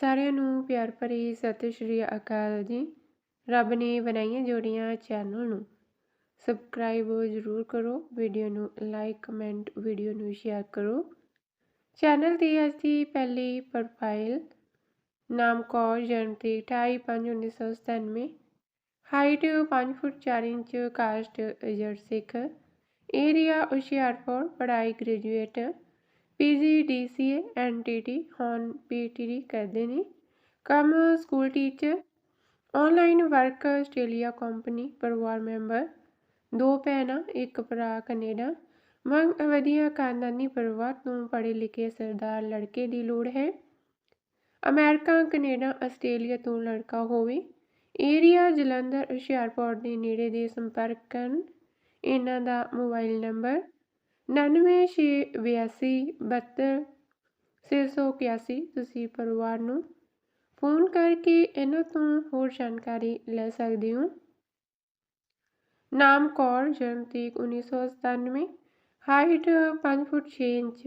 ਸਾਰਿਆਂ ਨੂੰ ਪਿਆਰ ਭਰੀ ਸਤਿ ਸ਼੍ਰੀ ਅਕਾਲ ਜੀ। ਰੱਬ ਨੇ ਬਣਾਈਆਂ ਜੋੜੀਆਂ ਚੈਨਲ ਨੂੰ ਸਬਸਕ੍ਰਾਈਬ ਜ਼ਰੂਰ ਕਰੋ ਵੀਡੀਓ ਨੂੰ ਲਾਈਕ ਕਮੈਂਟ ਵੀਡੀਓ ਨੂੰ ਸ਼ੇਅਰ ਕਰੋ। ਚੈਨਲ ਦੀ ਅੱਜ ਦੀ ਪਹਿਲੀ ਪ੍ਰੋਫਾਈਲ ਨਾਮ ਕੌਰ ਜਨਮ ਤੇ 28/5/1997 ਹਾਈਟ 5 ਫੁੱਟ 4 ਇੰਚ ਕਾਸਟ ਅਜਰ ਸਿੱਖ ਏਰੀਆ ਹੁਸ਼ਿਆਰਪੁਰ, ਪੜ੍ਹਾਈ ਗ੍ਰੈਜੂਏਟ ਪੀਜੀ ਡੀਸੀਏ ਐਨਟੀਟੀ ਹੁਣ ਪੀਟੀਡੀ ਕਰਦੇ ਨੇ। ਕੰਮ school teacher. Online work Australia company, ਪਰਿਵਾਰ ਮੈਂਬਰ। ਦੋ ਭੈਣਾਂ, ਇੱਕ ਭਰਾ, ਕੈਨੇਡਾ। ਮੰਗ ਵਧੀਆ ਖਾਨਦਾਨੀ ਪਰਿਵਾਰ ਤੋਂ ਪੜ੍ਹੇ ਲਿਖੇ ਸਰਦਾਰ ਲੜਕੇ ਦੀ ਲੋੜ ਹੈ। ਅਮਰੀਕਾ, ਕੈਨੇਡਾ, ਆਸਟ੍ਰੇਲੀਆ ਤੋਂ ਲੜਕਾ ਹੋਵੇ। ਏਰੀਆ ਜਲੰਧਰ, ਹੁਸ਼ਿਆਰਪੁਰ ਦੇ ਨੇੜੇ ਦੇ ਸੰਪਰਕ ਕਰਨ। ਇਹਨਾਂ ਦਾ ਮੋਬਾਈਲ ਨੰਬਰ ਉਣਾਨਵੇਂ ਛੇ ਬਿਆਸੀ ਬਹੱਤਰ, ਛੇ ਸੌ ਇਕਿਆਸੀ ਤੁਸੀਂ ਪਰਿਵਾਰ ਨੂੰ ਫੋਨ ਕਰਕੇ ਇਹਨਾਂ ਤੋਂ ਹੋਰ ਜਾਣਕਾਰੀ ਲੈ ਸਕਦੇ ਹੋ। ਨਾਮ ਕੌਰ, ਜਨਮ ਤਰੀਕ 1997 ਹਾਈਟ 5 ਫੁੱਟ 6 ਇੰਚ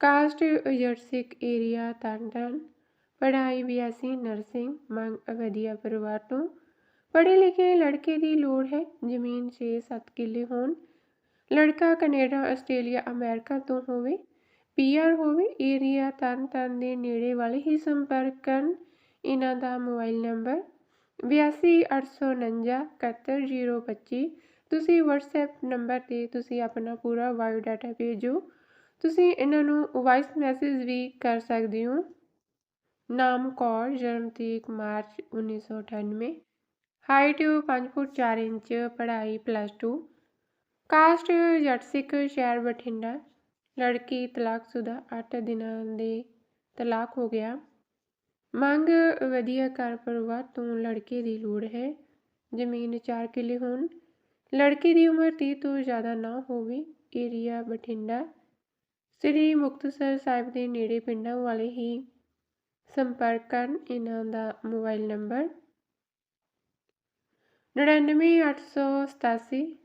ਕਾਸਟ ਜਰਸਿਕ ਏਰੀਆ ਤੰਡਨ ਪੜ੍ਹਾਈ ਬਿਆਸੀ ਨਰਸਿੰਗ ਮੰਗ ਵਧੀਆ ਪਰਿਵਾਰ ਤੋਂ। ਪੜ੍ਹੇ ਲਿਖੇ ਲੜਕੇ ਦੀ ਲੋੜ ਹੈ, ਜ਼ਮੀਨ 6-7 ਕਿੱਲੇ ਹੋਣ। ਲੜਕਾ ਕੈਨੇਡਾ, ਆਸਟ੍ਰੇਲੀਆ, ਅਮਰੀਕਾ ਤੋਂ ਹੋਵੇ ਪੀਆਰ ਹੋਵੇ, ਏਰੀਆ ਤਨ ਤਨ ਦੇ ਨੇੜੇ ਵਾਲੇ ਹੀ ਸੰਪਰਕ ਕਰਨ। ਇਹਨਾਂ ਦਾ ਮੋਬਾਈਲ ਨੰਬਰ 8289471025 ਤੁਸੀਂ WhatsApp ਨੰਬਰ ਤੇ ਤੁਸੀਂ ਆਪਣਾ ਪੂਰਾ ਬਾਇਓ ਡਾਟਾ ਭੇਜੋ। ਤੁਸੀਂ ਇਹਨਾਂ ਨੂੰ ਵਾਇਸ ਮੈਸੇਜ ਵੀ ਕਰ ਸਕਦੇ ਹੋ। ਨਾਮ ਕੌਰ, ਜਨਮ ਤਰੀਕ ਮਾਰਚ 1998 ਹਾਈਟ 5 ਫੁੱਟ 4 ਇੰਚ, ਪੜ੍ਹਾਈ ਪਲੱਸ 2 ਕਾਸਟ ਜੱਟ ਸਿੱਖ ਸ਼ਹਿਰ ਬਠਿੰਡਾ। ਲੜਕੀ ਤਲਾਕਸ਼ੁਦਾ 8 ਦਿਨਾਂ ਦੇ ਤਲਾਕ ਹੋ ਗਿਆ। ਮੰਗ ਵਧੀਆ ਘਰ ਪਰਿਵਾਰ ਤੋਂ ਲੜਕੇ ਦੀ ਲੋੜ ਹੈ। ਜ਼ਮੀਨ 4 ਕਿੱਲੇ ਹੋਣ। ਲੜਕੇ ਦੀ ਉਮਰ 30 ਤੋਂ ਜ਼ਿਆਦਾ ਨਾ ਹੋਵੇ, ਏਰੀਆ ਬਠਿੰਡਾ। ਸ੍ਰੀ ਮੁਕਤਸਰ ਸਾਹਿਬ ਦੇ ਨੇੜੇ ਪਿੰਡਾਂ ਵਾਲੇ ਹੀ ਸੰਪਰਕ ਕਰਨ ਇਹਨਾਂ ਦਾ ਮੋਬਾਈਲ ਨੰਬਰ 99887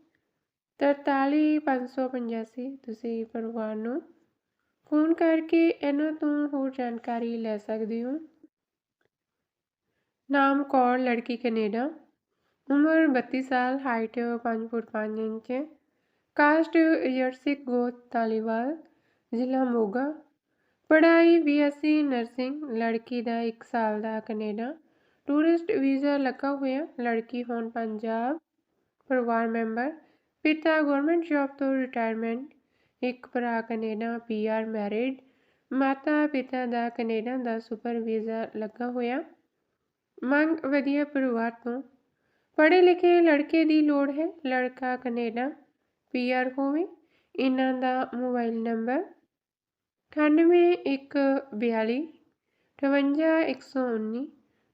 ਤਰਤਾਲੀ ਪੰਜ ਸੌ ਪੰਜਾਸੀ ਤੁਸੀਂ ਪਰਿਵਾਰ ਨੂੰ ਫੋਨ ਕਰਕੇ ਇਹਨਾਂ ਤੋਂ ਹੋਰ ਜਾਣਕਾਰੀ ਲੈ ਸਕਦੇ ਹੋ। ਨਾਮ ਕੌਰ, ਲੜਕੀ ਕੈਨੇਡਾ। ਉਮਰ 32 ਸਾਲ ਹਾਈਟ 5 ਫੁੱਟ 5 ਇੰਚ। ਕਾਸਟ ਯਰਸਿਕ ਗੋਤ ਤਾਲੀਵਾਲ, ਜ਼ਿਲ੍ਹਾ ਮੋਗਾ। ਪੜ੍ਹਾਈ ਬੀਐਸਸੀ ਨਰਸਿੰਗ, ਲੜਕੀ ਦਾ 1 ਸਾਲ ਦਾ ਕੈਨੇਡਾ। ਟੂਰਿਸਟ ਵੀਜ਼ਾ ਲੱਗਾ ਹੋਇਆ, ਲੜਕੀ ਹੁਣ ਪੰਜਾਬ। ਪਰਿਵਾਰ ਮੈਂਬਰ। ਪਿਤਾ ਗਵਰਨਮੈਂਟ ਜੌਬ ਤੋਂ ਰਿਟਾਇਰਮੈਂਟ ਇੱਕ ਭਰਾ ਕੈਨੇਡਾ ਪੀਆਰ ਮੈਰਿਡ ਮਾਤਾ ਪਿਤਾ ਦਾ ਕੈਨੇਡਾ ਦਾ ਸੁਪਰ ਵੀਜ਼ਾ ਲੱਗਾ ਹੋਇਆ। ਮੰਗ ਵਧੀਆ ਪਰਿਵਾਰ ਤੋਂ। ਪੜ੍ਹੇ ਲਿਖੇ ਲੜਕੇ ਦੀ ਲੋੜ ਹੈ, ਲੜਕਾ ਕੈਨੇਡਾ ਪੀਆਰ ਹੋਵੇ, ਇਹਨਾਂ ਦਾ ਮੋਬਾਈਲ ਨੰਬਰ 9812 58119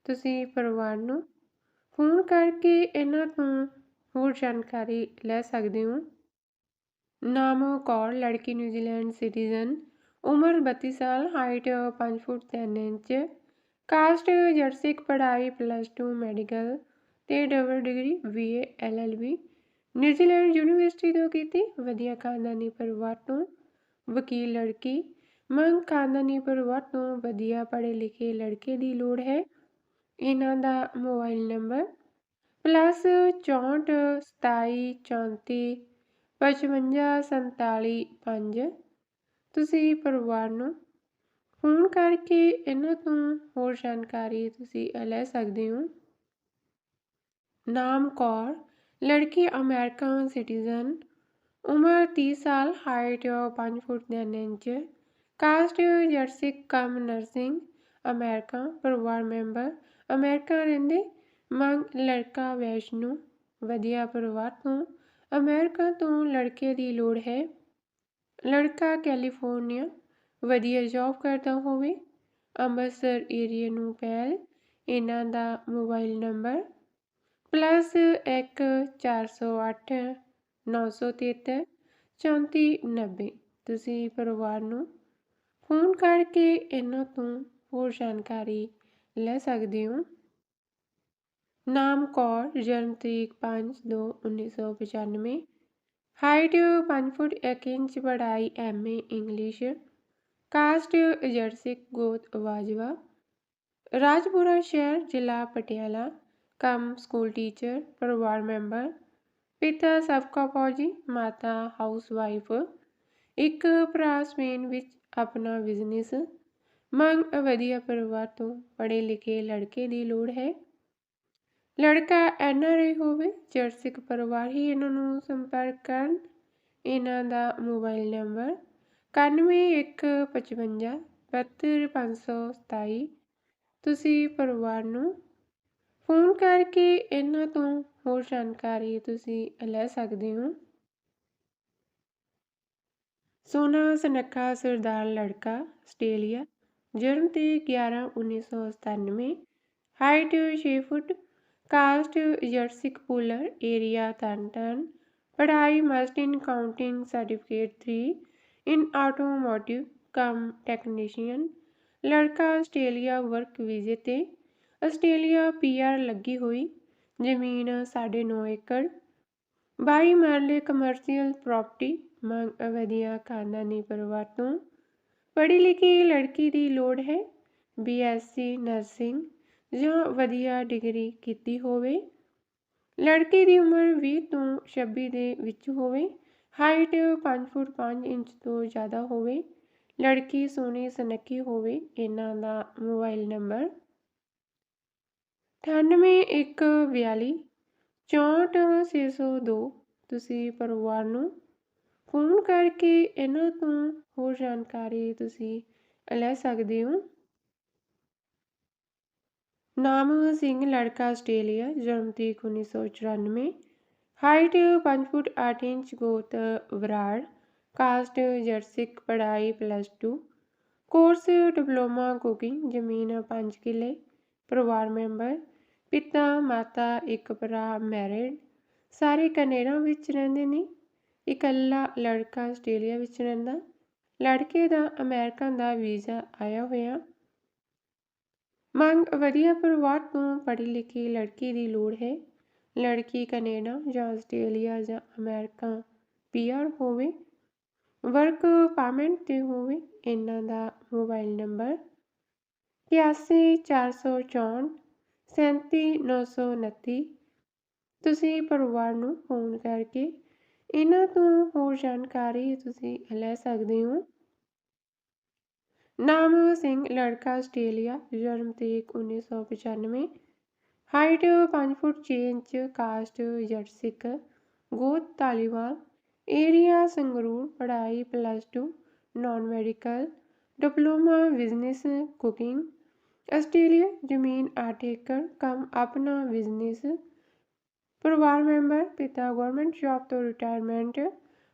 ਤੁਸੀਂ ਪਰਿਵਾਰ ਨੂੰ ਫੋਨ ਕਰਕੇ ਇਹਨਾਂ ਤੋਂ ਹੋਰ ਜਾਣਕਾਰੀ ਲੈ ਸਕਦੇ ਹੋ। ਨਾਮ ਕੌਰ, ਲੜਕੀ ਨਿਊਜ਼ੀਲੈਂਡ ਸਿਟੀਜ਼ਨ ਉਮਰ 32 ਸਾਲ ਹਾਈਟ 5 ਫੁੱਟ 3 ਇੰਚ ਕਾਸਟ ਜਰਸਿਕ ਪੜ੍ਹਾਈ ਪਲੱਸ 2 ਮੈਡੀਕਲ ਤੇ double degree BA LLB New Zealand university ਤੋਂ ਕੀਤੀ ਵਧੀਆ ਖਾਨਦਾਨੀ ਪਰਿਵਾਰ ਤੋਂ ਵਕੀਲ ਲੜਕੀ। ਮੰਗ ਖਾਨਦਾਨੀ ਪਰਿਵਾਰ ਤੋਂ ਵਧੀਆ ਪੜ੍ਹੇ ਲਿਖੇ ਲੜਕੇ ਦੀ ਲੋੜ ਹੈ। ਇਹਨਾਂ ਦਾ ਮੋਬਾਈਲ ਨੰਬਰ ਪਲੱਸ ਚੌਂਹਠ, ਸਤਾਈ, ਚੌਂਤੀ, ਪਚਵੰਜਾ, ਸੰਤਾਲੀ, ਪੰਜ। ਤੁਸੀਂ ਪਰਿਵਾਰ ਨੂੰ ਫੋਨ ਕਰਕੇ ਇਹਨਾਂ ਤੋਂ ਹੋਰ ਜਾਣਕਾਰੀ ਤੁਸੀਂ ਲੈ ਸਕਦੇ ਹੋ। ਨਾਮ ਕੌਰ, ਲੜਕੀ ਅਮਰੀਕਨ ਸਿਟੀਜ਼ਨ, ਉਮਰ 30 ਸਾਲ ਹਾਈਟ 5 ਫੁੱਟ 9 ਇੰਚ ਕਾਸਟ ਜਰਸਿਕ ਕਮ ਨਰਸਿੰਗ ਅਮਰੀਕਾ ਪਰਿਵਾਰ ਮੈਂਬਰ ਅਮਰੀਕਾ ਰਹਿੰਦੇ ਮੰਗ ਲੜਕਾ ਵੈਸ਼ਨੂ, ਵਧੀਆ ਪਰਿਵਾਰ ਤੋਂ, ਅਮਰੀਕਾ ਤੋਂ ਲੜਕੇ ਦੀ ਲੋੜ ਹੈ। ਲੜਕਾ ਕੈਲੀਫੋਰਨੀਆ, ਵਧੀਆ ਜੌਬ ਕਰਦਾ ਹੋਵੇ। ਅੰਮ੍ਰਿਤਸਰ ਏਰੀਆ ਨੂੰ ਪਹਿਲ, ਇਹਨਾਂ ਦਾ ਮੋਬਾਈਲ ਨੰਬਰ ਪਲੱਸ 1 408 973 3490 ਤੁਸੀਂ ਪਰਿਵਾਰ ਨੂੰ ਫੋਨ ਕਰਕੇ ਇਹਨਾਂ ਤੋਂ ਹੋਰ ਜਾਣਕਾਰੀ ਲੈ ਸਕਦੇ ਹੋ। ਨਾਮ ਕੌਰ ਜਨਮ ਤਰੀਕ 5/2/1995 ਹਾਈਟ 5 ਫੁੱਟ 1 ਇੰਚ ਪੜ੍ਹਾਈ ਐਮਏ ਇੰਗਲਿਸ਼ ਕਾਸਟ ਜਰਸਿਕ ਗੋਤ ਵਾਜਵਾ ਰਾਜਪੁਰਾ ਸ਼ਹਿਰ ਜ਼ਿਲ੍ਹਾ ਪਟਿਆਲਾ ਕੰਮ ਸਕੂਲ ਟੀਚਰ ਪਰਿਵਾਰ ਮੈਂਬਰ ਪਿਤਾ ਸਾਬਕਾ ਫੌਜੀ ਮਾਤਾ ਹਾਊਸਵਾਈਫ ਇੱਕ ਭਰਾ ਸਪੇਨ ਵਿੱਚ ਆਪਣਾ ਬਿਜ਼ਨਸ ਮੰਗ ਵਧੀਆ ਪਰਿਵਾਰ ਤੋਂ ਪੜ੍ਹੇ ਲਿਖੇ ਲੜਕੇ ਦੀ ਲੋੜ ਹੈ ਲੜਕਾ ਐਨਆਰਆਈ ਹੋਵੇ ਜੜ ਸਿੱਖ ਪਰਿਵਾਰ ਹੀ ਇਹਨਾਂ ਨੂੰ ਸੰਪਰਕ ਕਰਨ। ਇਹਨਾਂ ਦਾ ਮੋਬਾਈਲ ਨੰਬਰ 9115 72527 ਤੁਸੀਂ ਪਰਿਵਾਰ ਨੂੰ ਫੋਨ ਕਰਕੇ ਇਹਨਾਂ ਤੋਂ ਹੋਰ ਜਾਣਕਾਰੀ ਤੁਸੀਂ ਲੈ ਸਕਦੇ ਹੋ। ਸੋਨਾ ਸਨੱਖਾ ਸਰਦਾਰ ਲੜਕਾ, ਆਸਟ੍ਰੇਲੀਆ, ਜਨਮ ਤੇ 11 1997 ਹਾਈਟ 6 ਫੁੱਟ ਕਾਸਟ ਜਰਸਿਕ ਪੁਲਰ ਏਰੀਆ ਤਨਤਨ ਪੜ੍ਹਾਈ must in accounting certificate 3 in automotive cum technician ਲੜਕਾ ਆਸਟ੍ਰੇਲੀਆ ਵਰਕ ਵੀਜ਼ੇ ਤੇ ਆਸਟ੍ਰੇਲੀਆ ਪੀਆਰ ਲੱਗੀ ਹੋਈ ਜ਼ਮੀਨ 9.5 ਏਕੜ 22 ਮਰਲੇ ਕਮਰਸ਼ੀਅਲ ਪ੍ਰਾਪਰਟੀ ਮੰਗ ਅਵਧੀਆ ਖਾਨਦਾਨੀ ਪਰਿਵਾਰ ਤੋਂ ਪੜ੍ਹੀ ਲਿਖੀ ਲੜਕੀ ਦੀ ਲੋੜ ਹੈ ਬੀਐਸਸੀ ਨਰਸਿੰਗ ਜਾਂ ਵਧੀਆ ਡਿਗਰੀ ਕੀਤੀ ਹੋਵੇ। ਲੜਕੇ ਦੀ ਉਮਰ 20 ਤੋਂ 26 ਦੇ ਵਿੱਚ ਹੋਵੇ। ਹਾਈਟ 5 ਫੁੱਟ 5 ਇੰਚ ਤੋਂ ਜ਼ਿਆਦਾ ਹੋਵੇ। ਲੜਕੀ ਸੋਹਣੀ ਸੁਨੱਖੀ ਹੋਵੇ, ਇਹਨਾਂ ਦਾ ਮੋਬਾਈਲ ਨੰਬਰ 9842 64602 ਤੁਸੀਂ ਪਰਿਵਾਰ ਨੂੰ ਫੋਨ ਕਰਕੇ ਇਹਨਾਂ ਤੋਂ ਹੋਰ ਜਾਣਕਾਰੀ ਤੁਸੀਂ ਲੈ ਸਕਦੇ ਹੋ। ਨਾਮ ਸਿੰਘ, ਲੜਕਾ ਆਸਟ੍ਰੇਲੀਆ, ਜਨਮ ਤਰੀਕ 1994 ਹਾਈਟ 5 ਫੁੱਟ 8 ਇੰਚ, ਗੋਤ ਵਰਾੜ। ਕਾਸਟ ਜਰਸਿਕ ਪੜਾਈ ਪਲੱਸ 2 ਕੋਰਸ ਡਿਪਲੋਮਾ ਕੁਕਿੰਗ ਜ਼ਮੀਨ 5 ਕਿੱਲੇ। ਪਰਿਵਾਰ ਮੈਂਬਰ। ਪਿਤਾ, ਮਾਤਾ, ਇੱਕ ਭਰਾ ਮੈਰਿਡ ਸਾਰੇ ਕੈਨੇਡਾ ਵਿੱਚ ਰਹਿੰਦੇ ਨੇ। ਇਕੱਲਾ ਲੜਕਾ ਆਸਟ੍ਰੇਲੀਆ ਵਿੱਚ ਰਹਿੰਦਾ। ਲੜਕੇ ਦਾ ਅਮਰੀਕਾ ਦਾ ਵੀਜ਼ਾ ਆਇਆ ਹੋਇਆ। ਮੰਗ ਵਧੀਆ ਪਰਿਵਾਰ ਤੋਂ ਪੜ੍ਹੀ ਲਿਖੀ ਲੜਕੀ ਦੀ ਲੋੜ ਹੈ। ਲੜਕੀ ਕੈਨੇਡਾ ਜਾਂ ਆਸਟ੍ਰੇਲੀਆ ਜਾਂ ਅਮਰੀਕਾ ਪੀਆਰ ਹੋਵੇ, ਵਰਕ ਪਰਮਿਟ ਤੇ ਹੋਵੇ, ਇਹਨਾਂ ਦਾ ਮੋਬਾਈਲ ਨੰਬਰ 8464 37929 ਤੁਸੀਂ ਪਰਿਵਾਰ ਨੂੰ ਫੋਨ ਕਰਕੇ ਇਹਨਾਂ ਤੋਂ ਹੋਰ ਜਾਣਕਾਰੀ ਤੁਸੀਂ ਲੈ ਸਕਦੇ ਹੋ। ਨਾਮ ਸਿੰਘ, ਲੜਕਾ ਆਸਟ੍ਰੇਲੀਆ, ਜਨਮ ਤਰੀਕ 1995 ਹਾਈਟ 5 ਫੁੱਟ 6 ਇੰਚ ਕਾਸਟ ਜੱਟ ਸਿੱਖ, ਗੋਤ ਤਾਲੀਵਾਲ ਏਰੀਆ ਸੰਗਰੂਰ, ਪੜ੍ਹਾਈ plus 2 non medical diploma business cooking Australia, ਜ਼ਮੀਨ 8 ਏਕੜ, ਕੰਮ ਆਪਣਾ ਬਿਜ਼ਨਸ ਪਰਿਵਾਰ ਮੈਂਬਰ ਪਿਤਾ ਗਵਰਨਮੈਂਟ ਜੌਬ ਤੋਂ ਰਿਟਾਇਰਮੈਂਟ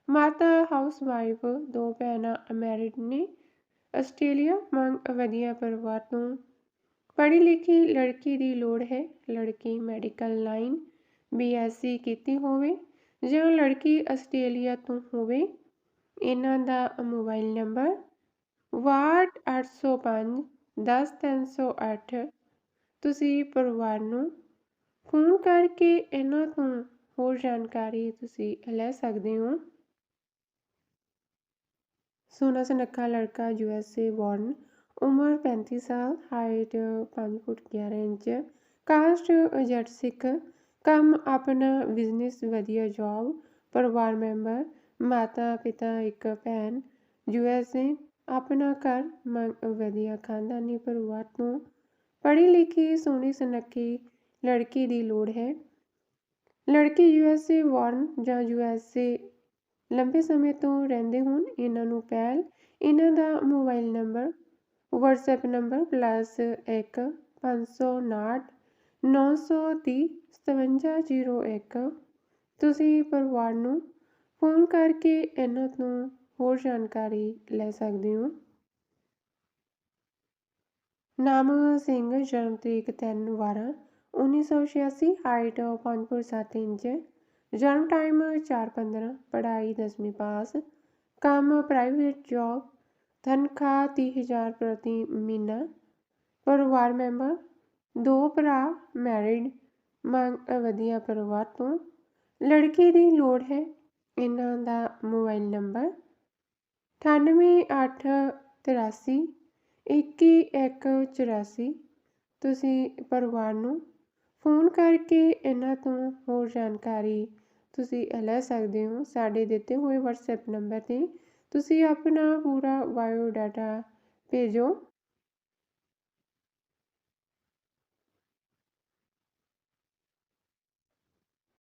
ਮਾਤਾ ਹਾਊਸ ਵਾਈਫ ਦੋ ਭੈਣਾਂ ਅਮੈਰਿਡ ਨੇ। ਆਸਟ੍ਰੇਲੀਆ, ਮੰਗ ਵਧੀਆ ਪਰਿਵਾਰ ਤੋਂ। ਪੜ੍ਹੀ ਲਿਖੀ ਲੜਕੀ ਦੀ ਲੋੜ ਹੈ। ਲੜਕੀ ਮੈਡੀਕਲ ਲਾਈਨ ਬੀਐਸਸੀ ਕੀਤੀ ਹੋਵੇ ਜਾਂ ਲੜਕੀ ਆਸਟ੍ਰੇਲੀਆ ਤੋਂ ਹੋਵੇ। ਇਹਨਾਂ ਦਾ ਮੋਬਾਈਲ ਨੰਬਰ ਵਾਟ 805 10308 ਤੁਸੀਂ ਪਰਿਵਾਰ ਨੂੰ ਫੋਨ ਕਰਕੇ ਇਹਨਾਂ ਤੋਂ ਹੋਰ ਜਾਣਕਾਰੀ ਤੁਸੀਂ ਲੈ ਸਕਦੇ ਹੋ। ਸੋਨਾ ਸੁਨੱਖਾ ਲੜਕਾ ਯੂਐਸਏ ਬੌਰਨ ਉਮਰ 35 ਸਾਲ ਹਾਈਟ 5 ਫੁੱਟ 11 ਇੰਚ ਕਾਸਟ ਜੱਟ ਸਿੱਖ ਕੰਮ ਆਪਣਾ ਬਿਜ਼ਨਸ ਵਧੀਆ ਜੌਬ ਪਰਿਵਾਰ ਮੈਂਬਰ ਮਾਤਾ ਪਿਤਾ ਇੱਕ ਭੈਣ ਯੂਐਸਏ ਆਪਣਾ ਘਰ ਮੰਗ ਵਧੀਆ ਖਾਨਦਾਨੀ ਪਰਿਵਾਰ ਤੋਂ ਪੜ੍ਹੀ ਲਿਖੀ ਸੋਹਣੀ ਸੁਨੱਖੀ ਲੜਕੀ ਦੀ ਲੋੜ ਹੈ ਲੜਕੀ ਯੂਐਸਏ ਵਾਰਨ ਜਾਂ ਯੂਐਸਏ ਲੰਬੇ ਸਮੇਂ ਤੋਂ ਰਹਿੰਦੇ ਹੋਣ, ਇਹਨਾਂ ਨੂੰ ਪਹਿਲ, ਇਹਨਾਂ ਦਾ ਮੋਬਾਈਲ ਨੰਬਰ, WhatsApp ਨੰਬਰ +1 559 930 5701 ਤੁਸੀਂ ਪਰਿਵਾਰ ਨੂੰ ਫੋਨ ਕਰਕੇ ਇਹਨਾਂ ਤੋਂ ਹੋਰ ਜਾਣਕਾਰੀ ਲੈ ਸਕਦੇ ਹੋ। ਨਾਮ ਸਿੰਘ, ਜਨਮ ਤਰੀਕ 3 12 1986 ਹਾਈਟ 5 ਫੁੱਟ 7 ਇੰਚ ਜਨਮ ਟਾਈਮ 4-15 ਪੜ੍ਹਾਈ 10ਵੀਂ ਪਾਸ, ਕੰਮ ਪ੍ਰਾਈਵੇਟ ਜੌਬ ਤਨਖਾਹ 30000 ਪ੍ਰਤੀ ਮਹੀਨਾ, ਪਰਿਵਾਰ ਮੈਂਬਰ ਦੋ ਭਰਾ ਮੈਰਿਡ ਮੰਗ ਵਧੀਆ ਪਰਿਵਾਰ ਤੋਂ, ਲੜਕੀ ਦੀ ਲੋੜ ਹੈ, ਇਹਨਾਂ ਦਾ ਮੋਬਾਈਲ ਨੰਬਰ 9883 21184 ਤੁਸੀਂ ਪਰਿਵਾਰ ਨੂੰ ਫੋਨ ਕਰਕੇ ਇਹਨਾਂ ਤੋਂ ਹੋਰ ਜਾਣਕਾਰੀ ਤੁਸੀਂ ਲੈ ਸਕਦੇ ਹੋ ਸਾਡੇ ਦਿੱਤੇ ਹੋਏ WhatsApp ਨੰਬਰ 'ਤੇ। ਤੁਸੀਂ ਆਪਣਾ ਪੂਰਾ ਬਾਇਓ ਡਾਟਾ ਭੇਜੋ।